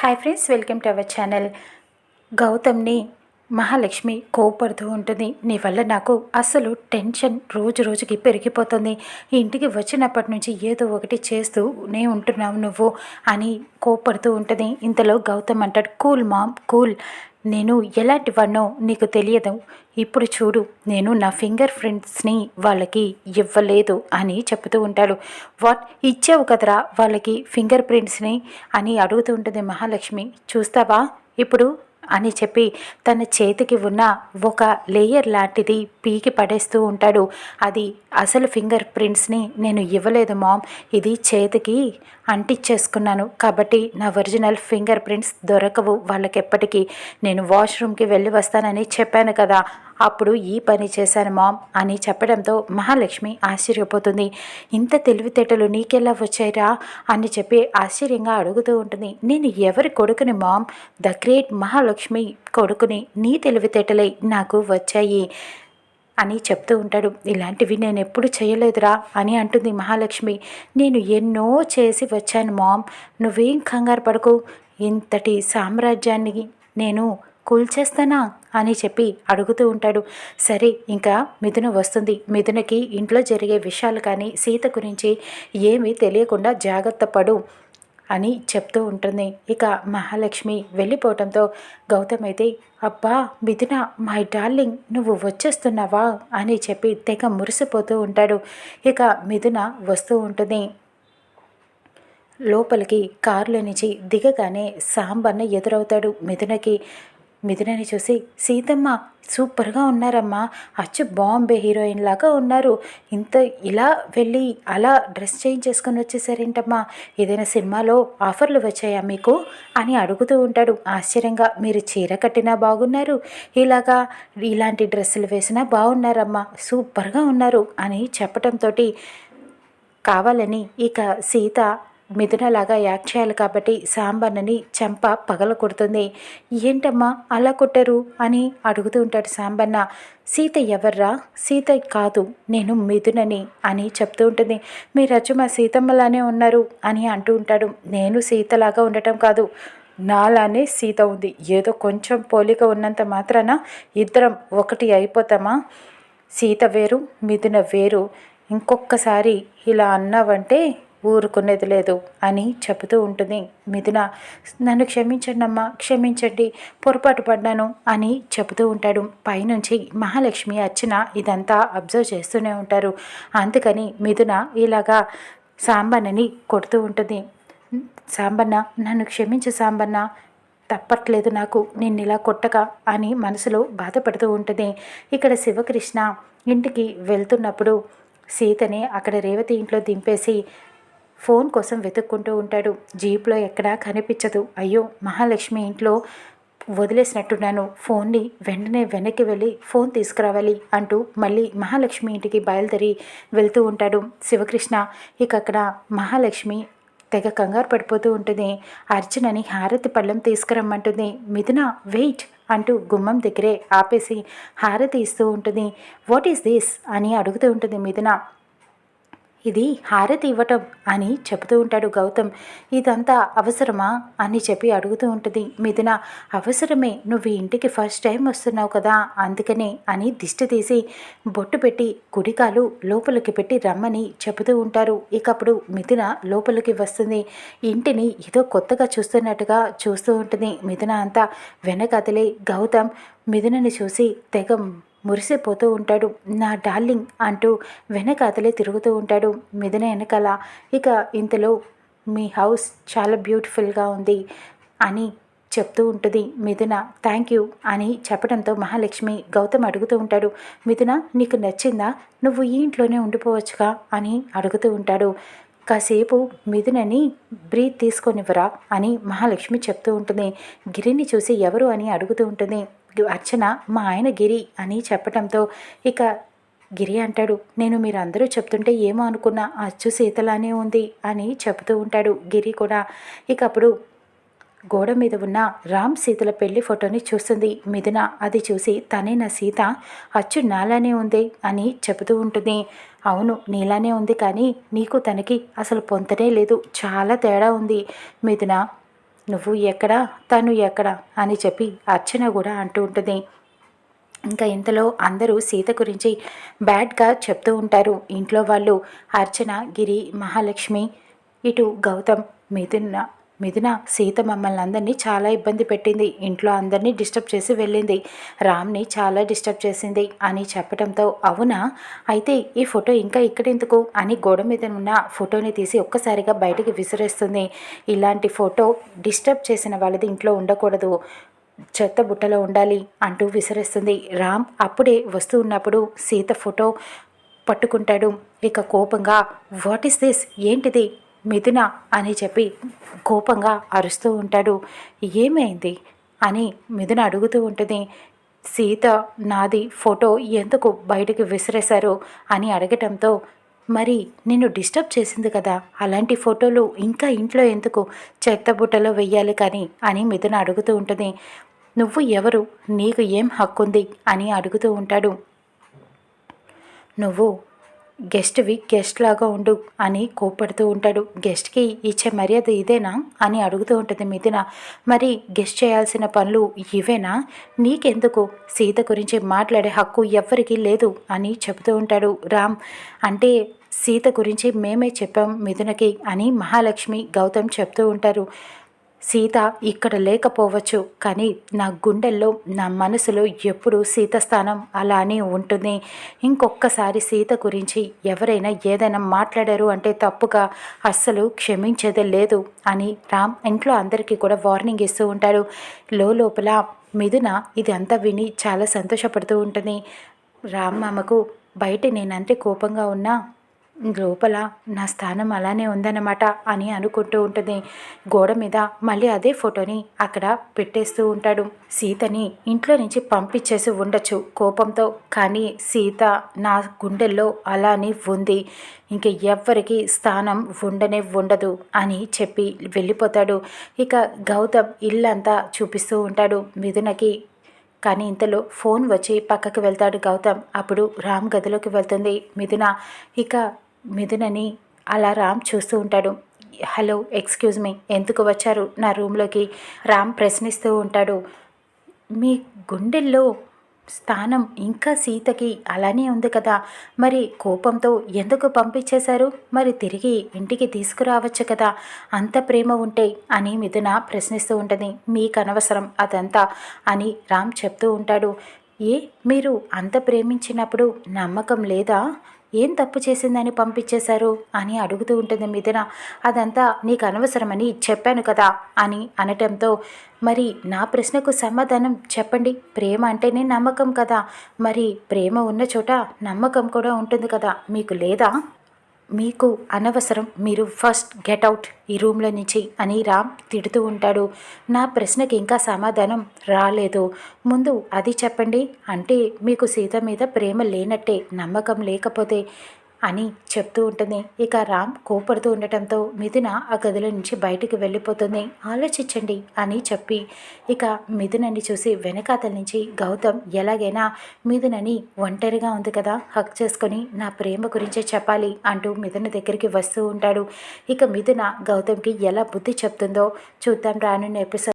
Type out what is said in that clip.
Hi friends welcome to our channel గౌతమ్ని Mahalakshmi కోపడుతూ ఉంటుంది. నీ వల్ల నాకు అసలు టెన్షన్ రోజు రోజుకి పెరిగిపోతుంది. ఇంటికి వచ్చినప్పటి నుంచి ఏదో ఒకటి చేస్తూనే ఉంటున్నావు నువ్వు అని కోపడుతూ ఉంటుంది. ఇంతలో గౌతమ్ అంటాడు కూల్ మామ్ కూల్. నేను ఎలాంటి వాడినో నీకు తెలియదు. ఇప్పుడు చూడు నేను నా ఫింగర్ ప్రింట్స్ని వాళ్ళకి ఇవ్వలేదు అని చెప్తూ ఉంటాడు. వాట్? ఇచ్చావు కదరా వాళ్ళకి ఫింగర్ ప్రింట్స్ని అని అడుగుతూ ఉంటుంది మహాలక్ష్మి. చూస్తావా? ఇప్పుడు అని చెప్పి తన చేతికి ఉన్న ఒక లేయర్ లాంటిది పీకి పడేస్తూ ఉంటాడు. అది అసలు ఫింగర్ ప్రింట్స్ని నేను ఇవ్వలేదు మామ్. ఇది చేతికి అంటించేసుకున్నాను కాబట్టి నా ఒరిజినల్ ఫింగర్ ప్రింట్స్ దొరకవు. వాళ్ళకి ఎప్పటికీ నేను వాష్రూమ్కి వెళ్ళి వస్తానని చెప్పాను కదా. అప్పుడు ఈ పని చేశాను మామ్ అని చెప్పడంతో మహాలక్ష్మి ఆశ్చర్యపోతుంది. ఇంత తెలివితేటలు నీకెలా వచ్చాయిరా అని చెప్పి ఆశ్చర్యంగా అడుగుతూ ఉంటుంది. నేను ఎవరి కొడుకుని మామ్? ద గ్రేట్ మహాలక్ష్మి కొడుకుని నీ తెలివితేటలే నాకు వచ్చాయి. అని చెప్తూ ఉంటాడు. ఇలాంటివి నేను ఎప్పుడు చేయలేదురా అని అంటుంది మహాలక్ష్మి. నేను ఎన్నో చేసి వచ్చాను మామ్. నువ్వేం కంగారు పడకు. ఇంతటి సామ్రాజ్యాన్ని నేను కూల్చేస్తానా? అని చెప్పి అడుగుతూ ఉంటాడు. సరే ఇంకా మిథున వస్తుంది. మిథునకి ఇంట్లో జరిగే విషయాలు కానీ సీత గురించి ఏమీ తెలియకుండా జాగ్రత్త పడు. అని చెప్తూ ఉంటుంది. ఇక మహాలక్ష్మి వెళ్ళిపోవటంతో గౌతమ్ అయితే అబ్బా మిథున మై డార్లింగ్ నువ్వు వచ్చేస్తున్నావా? అని చెప్పి తెగ మురిసిపోతూ ఉంటాడు. ఇక మిథున వస్తూ ఉంటుంది. లోపలికి కారులో నుంచి దిగగానే సాంబన్న ఎదురవుతాడు మిథునకి. మిథునని చూసి సీతమ్మ సూపర్గా ఉన్నారమ్మా. అచ్చు బాంబే హీరోయిన్ లాగా ఉన్నారు. ఇంత ఇలా వెళ్ళి అలా డ్రెస్ చేంజ్ చేసుకొని వచ్చేసారేంటమ్మా? ఏదైనా సినిమాలో ఆఫర్లు వచ్చాయా మీకు? అని అడుగుతూ ఉంటాడు. ఆశ్చర్యంగా మీరు చీర కట్టినా బాగున్నారు. ఇలాగా ఇలాంటి డ్రెస్సులు వేసినా బాగున్నారమ్మా. సూపర్గా ఉన్నారు అని చెప్పటంతో కావాలని ఇక సీత మిథునలాగా యాక్ట్ చేయాలి కాబట్టి సాంబన్నని చెంప పగల కొడుతుంది. ఏంటమ్మా అలా కొట్టరు? అని అడుగుతూ ఉంటాడు సాంబన్న సీత ఎవర్రా? సీత కాదు నేను మిథునని అని చెప్తూ ఉంటుంది. మీరు అచ్చు మా సీతమ్మలానే ఉన్నారు అని అంటూ ఉంటాడు. నేను సీతలాగా ఉండటం కాదు నాలానే సీత ఉంది. ఏదో కొంచెం పోలిక ఉన్నంత మాత్రాన ఇద్దరం ఒకటి అయిపోతామా? సీత వేరు మిథున వేరు. ఇంకొకసారి ఇలా అన్నావంటే ఊరుకునేది లేదు అని చెబుతూ ఉంటుంది. మిథున నన్ను క్షమించండి అమ్మా క్షమించండి పొరపాటు పడ్డాను అని చెబుతూ ఉంటాడు. పైనుంచి మహాలక్ష్మి అర్చన ఇదంతా అబ్జర్వ్ చేస్తూనే ఉంటారు. అందుకని మిథున ఇలాగా సాంబన్నని కొడుతూ ఉంటుంది. సాంబన్న నన్ను క్షమించు సాంబన్న తప్పట్లేదు నాకు నిన్ను ఇలా కొట్టక అని మనసులో బాధపడుతూ ఉంటుంది. ఇక్కడ శివకృష్ణ ఇంటికి వెళ్తున్నప్పుడు సీతని అక్కడ రేవతి ఇంట్లో దింపేసి ఫోన్ కోసం వెతుక్కుంటూ ఉంటాడు. జీప్లో ఎక్కడా కనిపించదు. అయ్యో మహాలక్ష్మి ఇంట్లో వదిలేసినట్టున్నాను. ఫోన్ని వెంటనే వెనక్కి వెళ్ళి ఫోన్ తీసుకురావాలి అంటూ మళ్ళీ మహాలక్ష్మి ఇంటికి బయలుదేరి వెళ్తూ ఉంటాడు. శివకృష్ణ ఇక అక్కడ మహాలక్ష్మి తెగ కంగారు పడిపోతూ ఉంటుంది. అర్జునని హారతి పళ్ళం తీసుకురమ్మంటుంది. మిథున వెయిట్ అంటూ గుమ్మం దగ్గరే ఆపేసి హారతి ఇస్తూ ఉంటుంది. What is this? అని అడుగుతూ ఉంటుంది మిథున. ఇది హారతి ఇవ్వటం అని చెబుతూ ఉంటాడు గౌతమ్. ఇదంతా అవసరమా అని చెప్పి అడుగుతూ ఉంటుంది. మిథున అవసరమే. నువ్వు ఇంటికి ఫస్ట్ టైం వస్తున్నావు కదా. అందుకనే అని దిష్టి తీసి బొట్టు పెట్టి కుడికాలు లోపలికి పెట్టి రమ్మని చెబుతూ ఉంటారు. ఇకప్పుడు మిథున లోపలికి వస్తుంది. ఇంటిని ఏదో కొత్తగా చూస్తున్నట్టుగా చూస్తూ ఉంటుంది. మిథున అంతా వెనకదిలే గౌతమ్ మిథునని చూసి తెగం మురిసిపోతూ ఉంటాడు. నా డార్లింగ్ అంటూ వెనక అతలే తిరుగుతూ ఉంటాడు. మిథున వెనకాల ఇక ఇంతలో మీ హౌస్ చాలా బ్యూటిఫుల్గా ఉంది అని చెప్తూ ఉంటుంది మిథున. థ్యాంక్ యూ అని చెప్పడంతో మహాలక్ష్మి గౌతమ్ అడుగుతూ ఉంటాడు. మిథున నీకు నచ్చిందా? నువ్వు ఈ ఇంట్లోనే ఉండిపోవచ్చుగా అని అడుగుతూ ఉంటాడు. కాసేపు మిథునని బ్రీత్ తీసుకొనివ్వరా అని మహాలక్ష్మి చెప్తూ ఉంటుంది. గిరిని చూసి ఎవరు అని అడుగుతూ ఉంటుంది. అర్చన మా ఆయన గిరి అని చెప్పటంతో ఇక గిరి అంటాడు నేను మీరందరూ చెప్తుంటే ఏమో అనుకున్నా అచ్చు సీతలానే ఉంది అని చెబుతూ ఉంటాడు గిరి కూడా. ఇక అప్పుడు గోడ మీద ఉన్న రామ్ సీతల పెళ్ళి ఫోటోని చూస్తుంది మిథున. అది చూసి తనే నా సీత అచ్చు నాలానే ఉంది అని చెబుతూ ఉంటుంది. అవును నీలానే ఉంది కానీ నీకు తనకి అసలు పొంతనే లేదు చాలా తేడా ఉంది మిథున నువ్వు ఎక్కడ? తను ఎక్కడ? అని చెప్పి అర్చన కూడా అంటూ ఉంటుంది. ఇంకా ఇంతలో అందరూ సీత గురించి బ్యాడ్గా చెప్తూ ఉంటారు. ఇంట్లో వాళ్ళు అర్చన గిరి మహాలక్ష్మి ఇటు గౌతమ్ మిథున్న మిథున సీత మమ్మల్ని అందరినీ చాలా ఇబ్బంది పెట్టింది. ఇంట్లో అందరినీ డిస్టర్బ్ చేసి వెళ్ళింది. రామ్ని చాలా డిస్టర్బ్ చేసింది అని చెప్పడంతో అవునా? అయితే ఈ ఫోటో ఇంకా ఇక్కడెందుకు? అని గోడ మీద ఉన్న ఫోటోని తీసి ఒక్కసారిగా బయటికి విసిరేస్తుంది. ఇలాంటి ఫోటో డిస్టర్బ్ చేసిన వాళ్ళది ఇంట్లో ఉండకూడదు. చెత్త బుట్టలో ఉండాలి అంటూ విసిరేస్తుంది. రామ్ అప్పుడే వస్తూ ఉన్నప్పుడు సీత ఫోటో పట్టుకుంటాడు. ఇక కోపంగా వాట్ ఈస్ దిస్? ఏంటిది? మిథున అని చెప్పి కోపంగా అరుస్తూ ఉంటాడు. ఏమైంది? అని మిథున అడుగుతూ ఉంటుంది. సీత నాది ఫోటో ఎందుకు బయటకు విసిరేశారు? అని అడగటంతో మరి నిన్ను డిస్టర్బ్ చేసింది కదా అలాంటి ఫోటోలు ఇంకా ఇంట్లో ఎందుకు చెత్త బుట్టలో వెయ్యాలి కానీ? అని మిథున అడుగుతూ ఉంటుంది. నువ్వు ఎవరు? నీకు ఏం హక్కుంది? అని అడుగుతూ ఉంటాడు. నువ్వు గెస్ట్వి గెస్ట్ లాగా ఉండు అని కోప్పడుతూ ఉంటాడు. గెస్ట్కి ఇచ్చే మర్యాద ఇదేనా? అని అడుగుతూ ఉంటుంది మిథున. మరి గెస్ట్ చేయాల్సిన పనులు ఇవేనా? నీకెందుకు? సీత గురించి మాట్లాడే హక్కు ఎవ్వరికీ లేదు అని చెబుతూ ఉంటాడు రామ్. అంటే సీత గురించి మేమే చెప్పాం మిథునకి అని మహాలక్ష్మి గౌతమ్ చెప్తూ ఉంటారు. సీత ఇక్కడ లేకపోవచ్చు కానీ నా గుండెల్లో నా మనసులో ఎప్పుడూ సీత స్థానం అలానే ఉంటుంది. ఇంకొక్కసారి సీత గురించి ఎవరైనా ఏదైనా మాట్లాడారు అంటే తప్పుగా అస్సలు క్షమించేదే లేదు అని రామ్ ఇంట్లో అందరికీ కూడా వార్నింగ్ ఇస్తూ ఉంటారు లోపల మిథున ఇది అంతా విని చాలా సంతోషపడుతూ ఉంటుంది. రామ్ మామకు బయట నేనంటే కోపంగా ఉన్నా లోపల నా స్థానం అలానే ఉందన్నమాట అని అనుకుంటూ ఉంటుంది. గోడ మీద మళ్ళీ అదే ఫోటోని అక్కడ పెట్టేస్తూ ఉంటాడు. సీతని ఇంట్లో నుంచి పంపించేసి ఉండొచ్చు కోపంతో. కానీ సీత నా గుండెల్లో అలానే ఉంది. ఇంక ఎవ్వరికి స్థానం ఉండనే ఉండదు అని చెప్పి వెళ్ళిపోతాడు. ఇక గౌతమ్ ఇల్లంతా చూపిస్తూ ఉంటాడు మిథునకి. కానీ ఇంతలో ఫోన్ వచ్చి పక్కకు వెళ్తాడు గౌతమ్. అప్పుడు రామ్ గదిలోకి వెళ్తుంది మిథున. ఇక మిథునని అలా రామ్ చూస్తూ ఉంటాడు. హలో ఎక్స్క్యూజ్ మీ ఎందుకు వచ్చారు? నా రూమ్లోకి రామ్ ప్రశ్నిస్తూ ఉంటాడు. మీ గుండెల్లో స్థానం ఇంకా సీతకి అలానే ఉంది కదా. మరి కోపంతో ఎందుకు పంపించేశారు? మరి తిరిగి ఇంటికి తీసుకురావచ్చు కదా. అంత ప్రేమ ఉంటే అని మిథున ప్రశ్నిస్తూ ఉంటుంది. మీకు అనవసరం అదంతా అని రామ్ చెప్తూ ఉంటాడు. ఏ మీరు అంత ప్రేమించినప్పుడు నమ్మకం లేదా? ఏం తప్పు చేసిందని పంపించేశారు? అని అడుగుతూ ఉంటుంది మిథున. అదంతా నీకు అనవసరమని చెప్పాను కదా అని అనటంతో మరి నా ప్రశ్నకు సమాధానం చెప్పండి. ప్రేమ అంటేనే నమ్మకం కదా. మరి ప్రేమ ఉన్న చోట నమ్మకం కూడా ఉంటుంది కదా. మీకు లేదా? మీకు అనవసరం మీరు ఫస్ట్ గెట్ అవుట్ ఈ రూమ్లో నుంచి అని రామ్ తిడుతూ ఉంటాడు. నా ప్రశ్నకి ఇంకా సమాధానం రాలేదు. ముందు అది చెప్పండి అంటే మీకు సీత మీద ప్రేమ లేనట్టే నమ్మకం లేకపోతే అని చెప్తూ ఉంటుంది. ఇక రామ్ కోపడుతూ ఉండటంతో మిథున ఆ గదిలో నుంచి బయటికి వెళ్ళిపోతుంది. ఆలోచించండి అని చెప్పి ఇక మిథునని చూసి వెనకాతల నుంచి గౌతమ్ ఎలాగైనా మిథునని ఒంటరిగా ఉంది కదా హక్ చేసుకొని నా ప్రేమ గురించే చెప్పాలి అంటూ మిథున దగ్గరికి వస్తూ ఉంటాడు. ఇక మిథున గౌతమ్కి ఎలా బుద్ధి చెప్తుందో చూద్దాం రానున్న ఎపిసోడ్